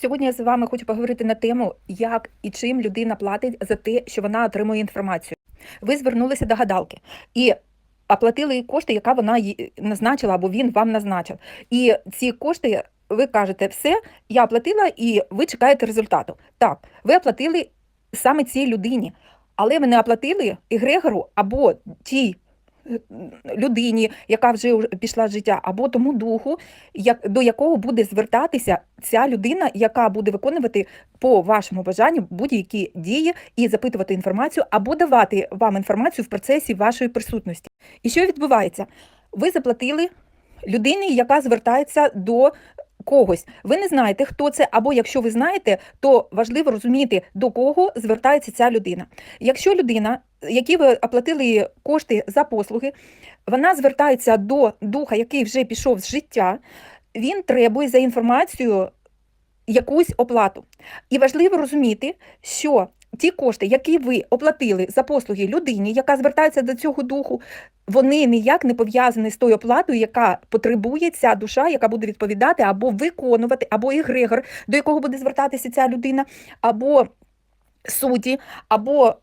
Сьогодні я з вами хочу поговорити на тему, як і чим людина платить за те, що вона отримує інформацію. Ви звернулися до гадалки і оплатили їй кошти, яка вона їй назначила або він вам назначив. І ці кошти ви кажете, все, я оплатила, і ви чекаєте результату. Так, ви оплатили саме цій людині, але ви не оплатили егрегору або тій людині, яка вже пішла з життя, або тому духу, як, до якого буде звертатися ця людина, яка буде виконувати по вашому бажанню будь-які дії і запитувати інформацію, або давати вам інформацію в процесі вашої присутності. І що відбувається? Ви заплатили людині, яка звертається до когось. Ви не знаєте, хто це, або якщо ви знаєте, то важливо розуміти, до кого звертається ця людина. Якщо людина, якій ви оплатили кошти за послуги, вона звертається до духа, який вже пішов з життя, він требує за інформацію якусь оплату. І важливо розуміти, що ті кошти, які ви оплатили за послуги людині, яка звертається до цього духу, вони ніяк не пов'язані з тою оплатою, яка потребує ця душа, яка буде відповідати або виконувати, або егрегор, до якого буде звертатися ця людина, або суті, або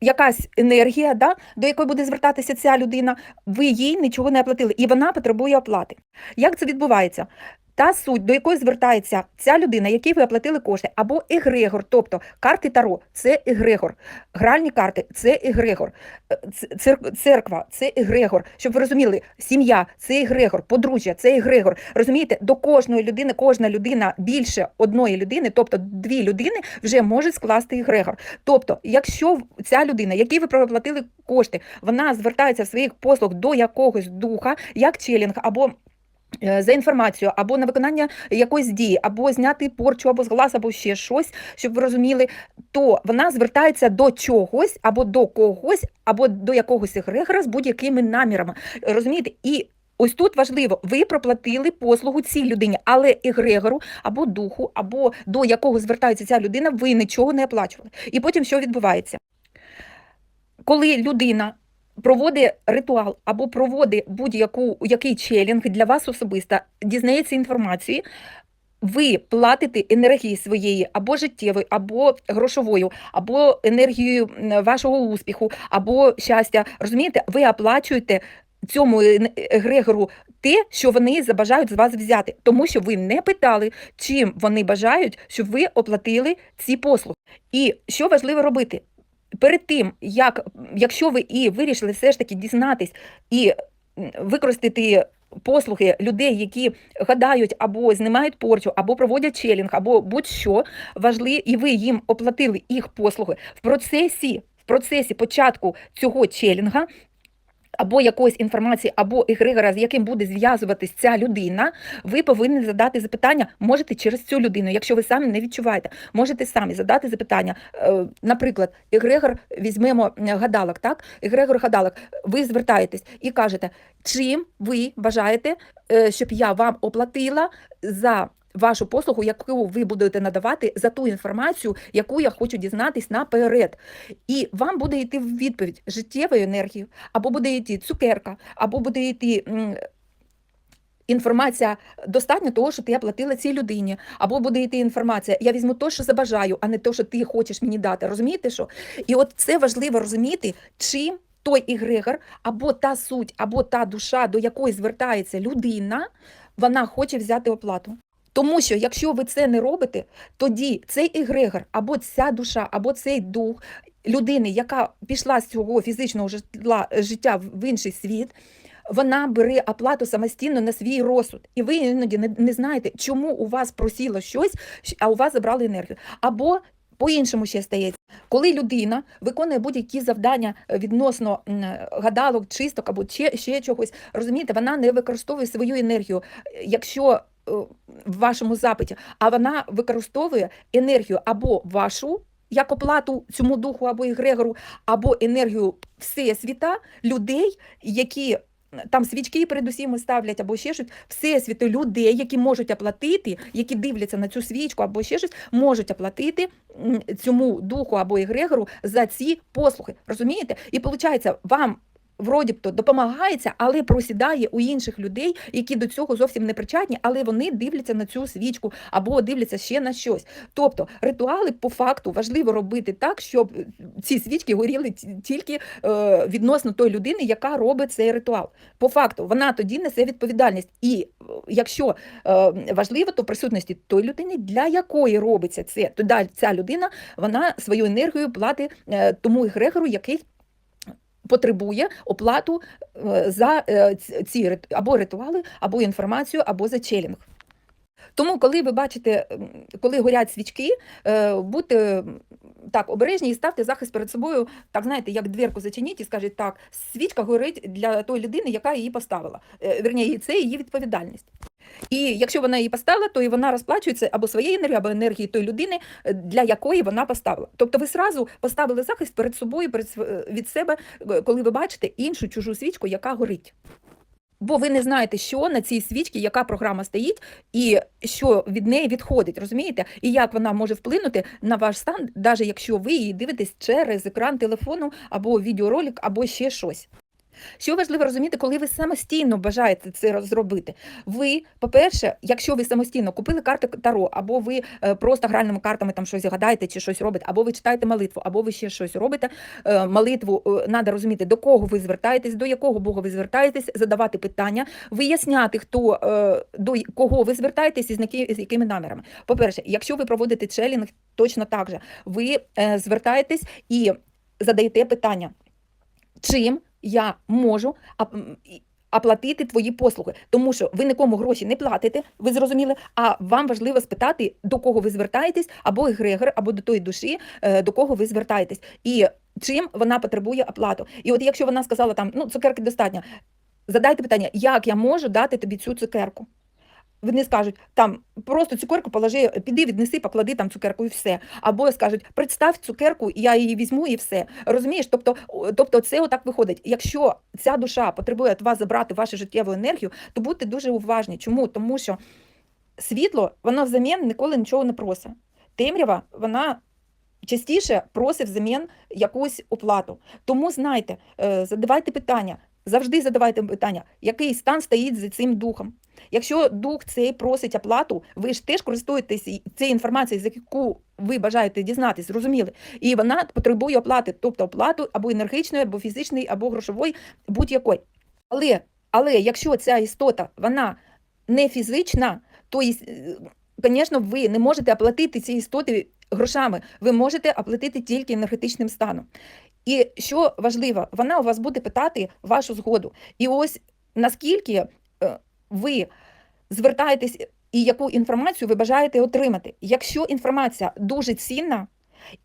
якась енергія, да, до якої буде звертатися ця людина, ви їй нічого не оплатили, і вона потребує оплати. Як це відбувається? Та суть, до якої звертається ця людина, якій ви оплатили кошти, або егрегор, тобто карти Таро це егрегор, гральні карти це егрегор, е, церква це егрегор. Щоб ви розуміли, сім'я це егрегор, подружжя це егрегор. Розумієте, до кожної людини, кожна людина більше одної людини, тобто дві людини, вже може скласти егрегор. Тобто, якщо ця людина, якій ви проплатили кошти, вона звертається в своїх послуг до якогось духа, як челінг або за інформацію, або на виконання якоїсь дії, або зняти порчу, або з або ще щось, щоб ви розуміли, то вона звертається до чогось, або до когось, або до якогось егрегора з будь-якими намірами. Розумієте? І ось тут важливо, ви проплатили послугу цій людині, але егрегору або духу, або до якого звертається ця людина, ви нічого не оплачували. І потім що відбувається? Коли людина проводить ритуал або проводить будь-яку який челінг для вас особисто, дізнається інформації, ви платите енергії своєї або життєвої, або грошовою, або енергією вашого успіху, або щастя. Розумієте, ви оплачуєте цьому егрегору те, що вони забажають з вас взяти, тому що ви не питали, чим вони бажають, щоб ви оплатили ці послуги. І що важливо робити? Перед тим, як якщо ви і вирішили все ж таки дізнатись і використати послуги людей, які гадають або знімають порчу, або проводять челінг, або будь-що важливі, і ви їм оплатили їх послуги в процесі, в процесі початку цього челінга. Або якоїсь інформації, або егрегора, з яким буде зв'язуватись ця людина, ви повинні задати запитання, можете через цю людину, якщо ви самі не відчуваєте, можете самі задати запитання. Е, Наприклад, егрегор візьмемо гадалок, так? Егрегор гадалок, ви звертаєтесь і кажете, чим ви бажаєте, е, щоб я вам оплатила за вашу послугу, яку ви будете надавати за ту інформацію, яку я хочу дізнатись наперед. І вам буде йти в відповідь життєвою енергією, або буде йти цукерка, або буде йти. Інформація достатньо того, що ти оплатила цій людині, або буде йти інформація. Я візьму те, що забажаю, а не те, що ти хочеш мені дати. Розумієте що? І от це важливо розуміти, чим той ігрегор, або та суть, або та душа, до якої звертається людина, вона хоче взяти оплату. Тому що якщо ви це не робите, тоді цей егрегор, або ця душа, або цей дух людини, яка пішла з цього фізичного житла, життя в інший світ, вона бере оплату самостійно на свій розсуд. І ви іноді не, знаєте, чому у вас просіло щось, а у вас забрали енергію. Або по-іншому ще стається, коли людина виконує будь-які завдання е, відносно гадалок, чисток або ще, ще чогось, розумієте, вона не використовує свою енергію, е, якщо в вашому запиті, а вона використовує енергію або вашу. Як оплату цьому духу або егрегору, або енергію всесвіта людей, які там свічки передусім ставлять, або ще щось, всесвіту людей, які можуть оплатити, які дивляться на цю свічку, або ще щось, можуть оплатити цьому духу або егрегору за ці послуги. Розумієте? І виходить, вам вроді б то допомагається, але просідає у інших людей, які до цього зовсім не причетні, але вони дивляться на цю свічку або дивляться ще на щось. Тобто ритуали по факту важливо робити так, щоб ці свічки горіли тільки е, відносно тої людини, яка робить цей ритуал. По факту вона тоді несе відповідальність. І е, якщо е, важливо, то присутності той людини, для якої робиться це, то ця людина вона свою енергію платить тому егрегору, який потребує оплату е, за е, ці або ритуали, або інформацію, або за челінг. Тому, коли ви бачите, коли горять свічки, е, будьте так обережні і ставте захист перед собою, так знаєте, як дверку зачиніть і скажіть, так, свічка горить для тої людини, яка її поставила. Е, це її відповідальність. І якщо вона її поставила, то і вона розплачується або своєю енергією, або енергією тої людини, е, для якої вона поставила. Тобто ви сразу поставили захист перед собою, перед е, від себе, е, коли ви бачите іншу чужу свічку, яка горить. Бо ви не знаєте, що на цій свічці, яка програма стоїть, і що від неї відходить, розумієте? І як вона може вплинути на ваш стан, навіть якщо ви її дивитесь через екран телефону або відеоролик, або ще щось. Що важливо розуміти, коли ви самостійно бажаєте це зробити. Ви, по-перше, якщо ви самостійно купили карти Таро, або ви е, просто гральними картами там щось гадаєте чи щось робите, або ви читаєте молитву, або ви ще щось робите. е, Молитву треба розуміти, до кого ви звертаєтесь, до якого Бога ви звертаєтесь, задавати питання, виясняти, хто е, до кого ви звертаєтесь і з, якими намірами. По-перше, якщо ви проводите челінг, точно так же ви звертаєтесь і задаєте питання, чим я можу оплатити твої послуги, тому що ви нікому гроші не платите, ви зрозуміли, а вам важливо спитати, до кого ви звертаєтесь, або егрегор, або до тої душі, е, до кого ви звертаєтесь, і чим вона потребує оплату. І от якщо вона сказала там, ну цукерки достатньо, задайте питання, як я можу дати тобі цю цукерку? Вони скажуть, там просто цукерку положи, піди, віднеси, поклади там цукерку і все. Або скажуть, представ цукерку, я її візьму і все. Розумієш? Тобто, тобто це отак виходить. Якщо ця душа потребує від вас забрати вашу життєву енергію, то будьте дуже уважні. Чому? Тому що світло, воно взамін ніколи нічого не просить. Темрява, вона частіше просить взамін якусь оплату. Тому знайте, е, задавайте питання. Завжди задавайте питання, який стан стоїть за цим духом. Якщо дух цей просить оплату, ви ж теж користуєтесь цією інформацією, за яку ви бажаєте дізнатись, зрозуміли, і вона потребує оплати, тобто оплату або енергічної, або фізичної, або грошової, будь-якої. Але, але якщо ця істота вона не фізична, то, звісно, ви не можете оплатити ці істоти грошами, ви можете оплатити тільки енергетичним станом. І що важливо, вона у вас буде питати вашу згоду. І ось наскільки е, ви звертаєтесь і яку інформацію ви бажаєте отримати. Якщо інформація дуже цінна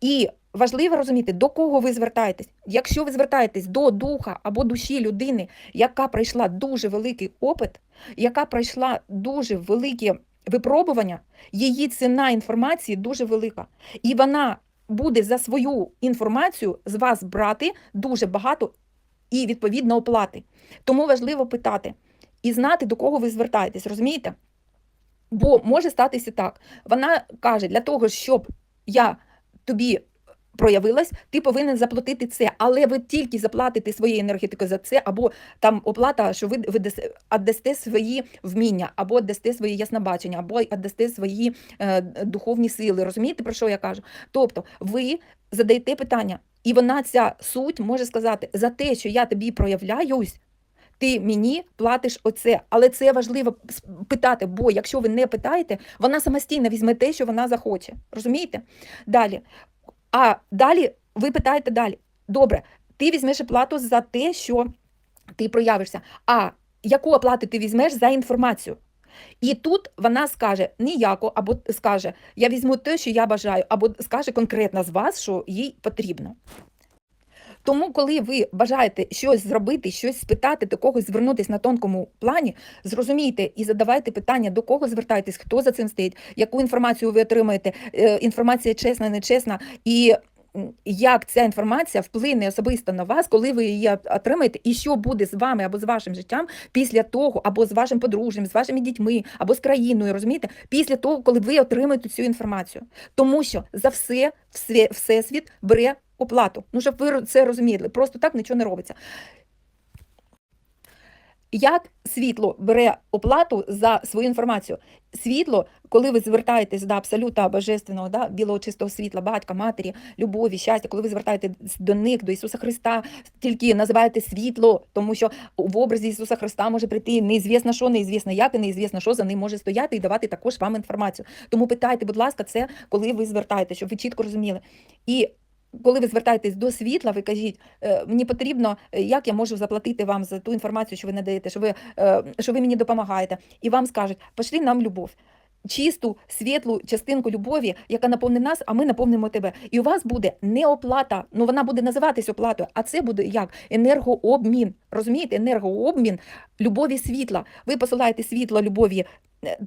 і важливо розуміти, до кого ви звертаєтесь. Якщо ви звертаєтесь до духа або душі людини, яка пройшла дуже великий опит, яка пройшла дуже великі випробування, її ціна інформації дуже велика. І вона буде за свою інформацію з вас брати дуже багато і відповідно оплати. Тому важливо питати і знати, до кого ви звертаєтесь, розумієте? Бо може статися так. Вона каже, для того, щоб я тобі проявилась, ти повинен заплатити це, але ви тільки заплатите своєю енергетикою за це, або там оплата, що ви, ви віддасте свої вміння, або віддасте своє яснобачення, або віддасте свої е, духовні сили. Розумієте, про що я кажу? Тобто ви задаєте питання, і вона ця суть може сказати за те, що я тобі проявляюсь. Ти мені платиш оце, але це важливо питати, бо якщо ви не питаєте, вона самостійно візьме те, що вона захоче. Розумієте? Далі. А далі ви питаєте далі. Добре, ти візьмеш оплату за те, що ти проявишся. А яку оплату ти візьмеш за інформацію? І тут вона скаже ніяко, або скаже, я візьму те, що я бажаю, або скаже конкретно з вас, що їй потрібно. Тому, коли ви бажаєте щось зробити, щось спитати, до когось звернутися на тонкому плані, зрозумійте і задавайте питання, до кого звертаєтесь, хто за цим стоїть, яку інформацію ви отримаєте, е, інформація чесна, нечесна, і як ця інформація вплине особисто на вас, коли ви її отримаєте, і що буде з вами або з вашим життям після того, або з вашим подружжям, з вашими дітьми, або з країною, розумієте, після того, коли ви отримаєте цю інформацію. Тому що за все, все всесвіт бере оплату. Ну, щоб ви це розуміли, просто так нічого не робиться. Як світло бере оплату за свою інформацію? Світло, коли ви звертаєтесь до абсолюта божественного, да, білого чистого світла, батька, матері, любові, щастя, коли ви звертаєтесь до них, до Ісуса Христа, тільки називаєте світло, тому що в образі Ісуса Христа може прийти неізвісно що, неізвісно як, і неізвісно що за ним може стояти і давати також вам інформацію. Тому питайте, будь ласка, це коли ви звертаєтесь, щоб ви чітко розуміли. І коли ви звертаєтесь до світла, ви кажіть, «Е, мені потрібно, е, як я можу заплатити вам за ту інформацію, що ви надаєте, що ви, е, що ви мені допомагаєте. І вам скажуть, пошли нам любов. Чисту, світлу частинку любові, яка наповнить нас, а ми наповнимо тебе. І у вас буде не оплата, ну вона буде називатись оплатою, а це буде як енергообмін. Розумієте, енергообмін любові світла. Ви посилаєте світло любові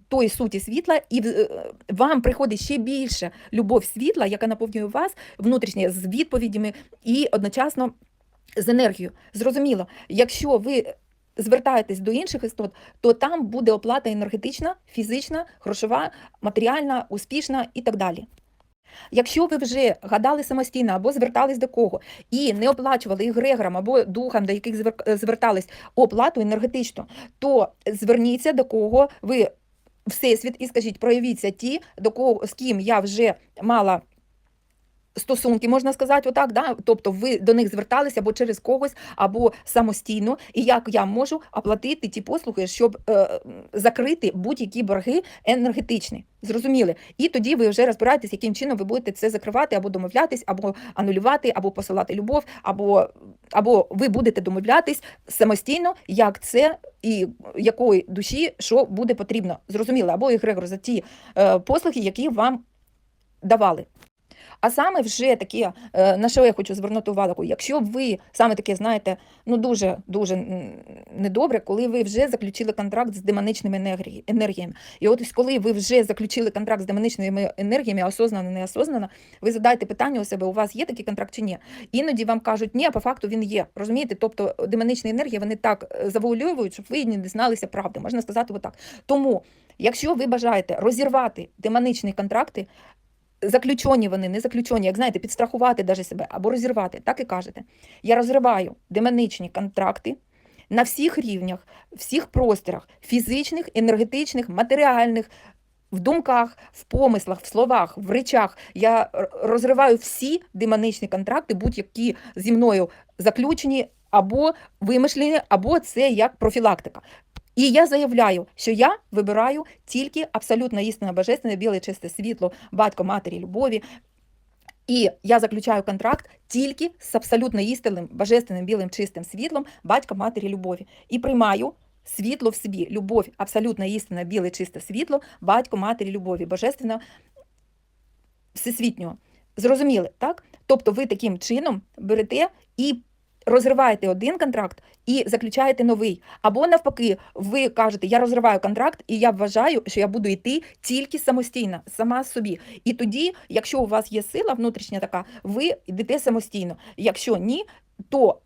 тої суті світла, і е, вам приходить ще більше любов світла, яка наповнює вас внутрішнє з відповідями і одночасно з енергією. Зрозуміло, якщо ви звертаєтесь до інших істот, то там буде оплата енергетична, фізична, грошова, матеріальна, успішна і так далі. Якщо ви вже гадали самостійно або звертались до кого і не оплачували егрегорам або духам, до яких звер- звертались оплату енергетичну, то зверніться до кого ви всесвіт і скажіть, проявіться ті, до кого з ким я вже мала. Стосунки, можна сказати, отак, да? тобто ви до них зверталися або через когось, або самостійно, і як я можу оплатити ті послуги, щоб е, закрити будь-які борги енергетичні. Зрозуміли? І тоді ви вже розбираєтесь, яким чином ви будете це закривати, або домовлятись, або анулювати, або посилати любов, або, або ви будете домовлятись самостійно, як це і якої душі що буде потрібно. Зрозуміло, або егрегор за ті е, послуги, які вам давали. А саме вже таке, е, на що я хочу звернути увагу, якщо ви саме таке знаєте, ну дуже дуже недобре, коли ви вже заключили контракт з демоничними енергіями. І от коли ви вже заключили контракт з демоничними енергіями, осознано, неосознано, ви задаєте питання у себе, у вас є такий контракт чи ні? Іноді вам кажуть, ні, а по факту він є. Розумієте? Тобто демоничні енергії вони так е, завуалюють, щоб ви не дізналися правди. Можна сказати отак. Тому, якщо ви бажаєте розірвати демоничні контракти, заключені вони, не заключені, як знаєте, підстрахувати даже себе або розірвати, так і кажете. Я розриваю демоничні контракти на всіх рівнях, всіх просторах, фізичних, енергетичних, матеріальних. В думках, в помислах, в словах, в речах я розриваю всі демоничні контракти, будь-які зі мною заключені або вимишлені, або це як профілактика. І я заявляю, що я вибираю тільки абсолютно істинне божественне, біле чисте світло, батько, матері, любові. І я заключаю контракт тільки з абсолютно істинним, божественним білим чистим світлом батька, матері, любові. І приймаю світло в собі, любов, абсолютно істинне, біле чисте світло, батько, матері, любові, божественного всесвітнього. Зрозуміли, так? Тобто ви таким чином берете і розриваєте один контракт і заключаєте новий. Або навпаки, ви кажете, я розриваю контракт, і я вважаю, що я буду йти тільки самостійно, сама собі. І тоді, якщо у вас є сила внутрішня така, ви йдете самостійно. Якщо ні, то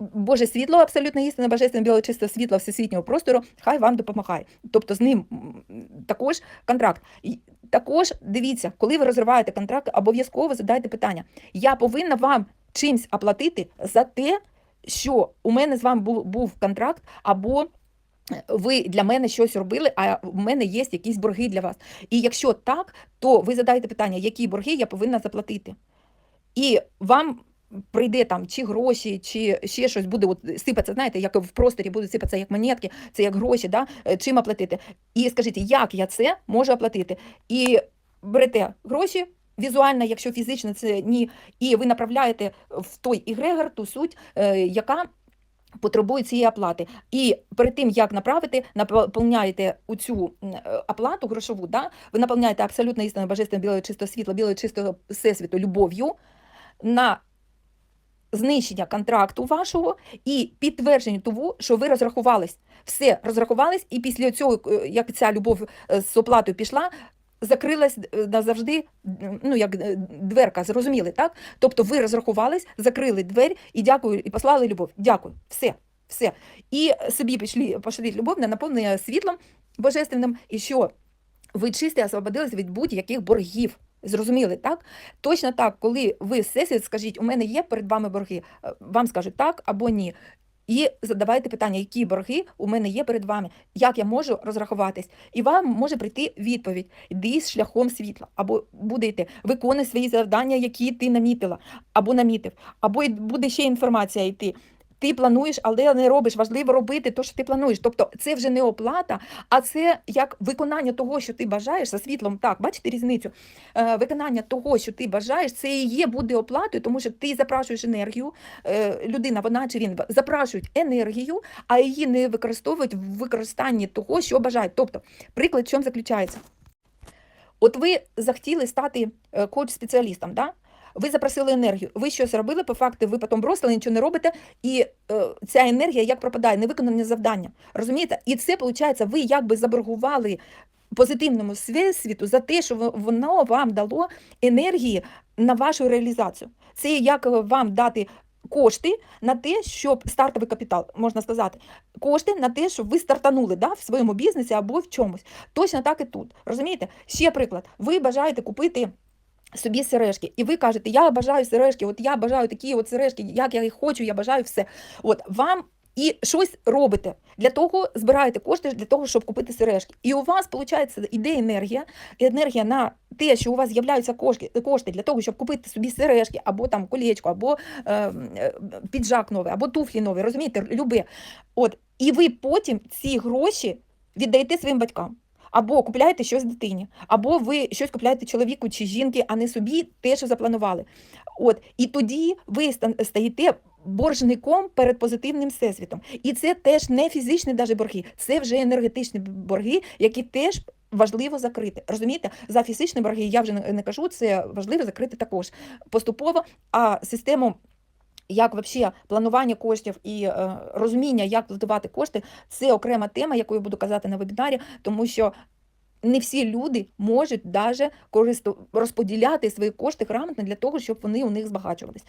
Боже світло, абсолютно істинне, божественне біле чисте світло всесвітнього простору, хай вам допомагає. Тобто з ним також контракт. Також дивіться, коли ви розриваєте контракт, обов'язково задайте питання: я повинна вам чимсь оплатити за те, що у мене з вами був, був контракт, або ви для мене щось робили, а в мене є якісь борги для вас. І якщо так, то ви задаєте питання, які борги я повинна заплатити. І вам прийде там чи гроші, чи ще щось буде от сипатися, знаєте, як в просторі будуть сипатися як монетки, це як гроші, да? е, чим оплатити. І скажіть, як я це можу оплатити? І берете гроші. Візуально, якщо фізично це ні, і ви направляєте в той ігрегор ту суть, е, яка потребує цієї оплати. І перед тим, як направити, наповняєте цю е, оплату грошову, да? ви наповняєте абсолютно істинне божественне біле чистого світла, біле чистого всесвіту любов'ю на знищення контракту вашого і підтвердження того, що ви розрахувались. Все розрахувались, і після цього, е, як ця любов з оплатою пішла, закрилась е, назавжди, ну як е, дверка, зрозуміли, так? Тобто ви розрахувались, закрили двері і дякую, і послали любов. Дякую. Все. Все. І собі пішли, пошли любов на наповнення світлом божественним, і що ви чисті освободились від будь-яких боргів. Зрозуміли, так? Точно так, коли ви всесвіт скажіть, у мене є перед вами борги, е, вам скажуть так або ні. І задавайте питання, які борги у мене є перед вами, як я можу розрахуватись. І вам може прийти відповідь: йди шляхом світла, або буде йти, виконуй свої завдання, які ти намітила, або намітив, або буде ще інформація йти. Ти плануєш, але не робиш. Важливо робити те, що ти плануєш. Тобто це вже не оплата, а це як виконання того, що ти бажаєш за світлом. Так, бачите різницю? Е, виконання того, що ти бажаєш, це і є буде оплатою, тому що ти запрашуєш енергію. Е, людина, вона чи він запрашують енергію, а її не використовують в використанні того, що бажають. Тобто, приклад в чому заключається? От ви захотіли стати е, коуч-спеціалістом, да? Ви запросили енергію, ви щось робили, по факту ви потім бросили, нічого не робите, і е, ця енергія як пропадає, невиконане завдання. Розумієте? І це, виходить, ви якби заборгували позитивному світу за те, що воно вам дало енергії на вашу реалізацію. Це як вам дати кошти на те, щоб стартовий капітал, можна сказати, кошти на те, щоб ви стартанули да, в своєму бізнесі або в чомусь. Точно так і тут. Розумієте? Ще приклад. Ви бажаєте купити. Собі сережки, і ви кажете, я бажаю сережки, от я бажаю такі от сережки, як я їх хочу, я бажаю все. От вам і щось робите для того, збираєте кошти для того, щоб купити сережки. І у вас виходить іде енергія, енергія на те, що у вас з'являються кошти, для того, щоб купити собі сережки, або там колечко, або е, е, піджак новий, або туфлі нові, розумієте, любе. От і ви потім ці гроші віддаєте своїм батькам. Або купляєте щось дитині, або ви щось купляєте чоловіку чи жінки, а не собі те, що запланували. От і тоді ви стаєте боржником перед позитивним всесвітом. І це теж не фізичні даже борги, це вже енергетичні борги, які теж. Важливо закрити. Розумієте, за фізичні борги я вже не кажу, це важливо закрити також поступово. А систему, як вообще планування коштів і е, розуміння, як платувати кошти, це окрема тема, яку я буду казати на вебінарі, тому що не всі люди можуть даже користу розподіляти свої кошти грамотно для того, щоб вони у них збагачувались.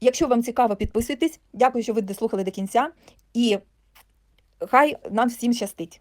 Якщо вам цікаво, підписуйтесь. Дякую, що ви дослухали до кінця, і хай нам всім щастить.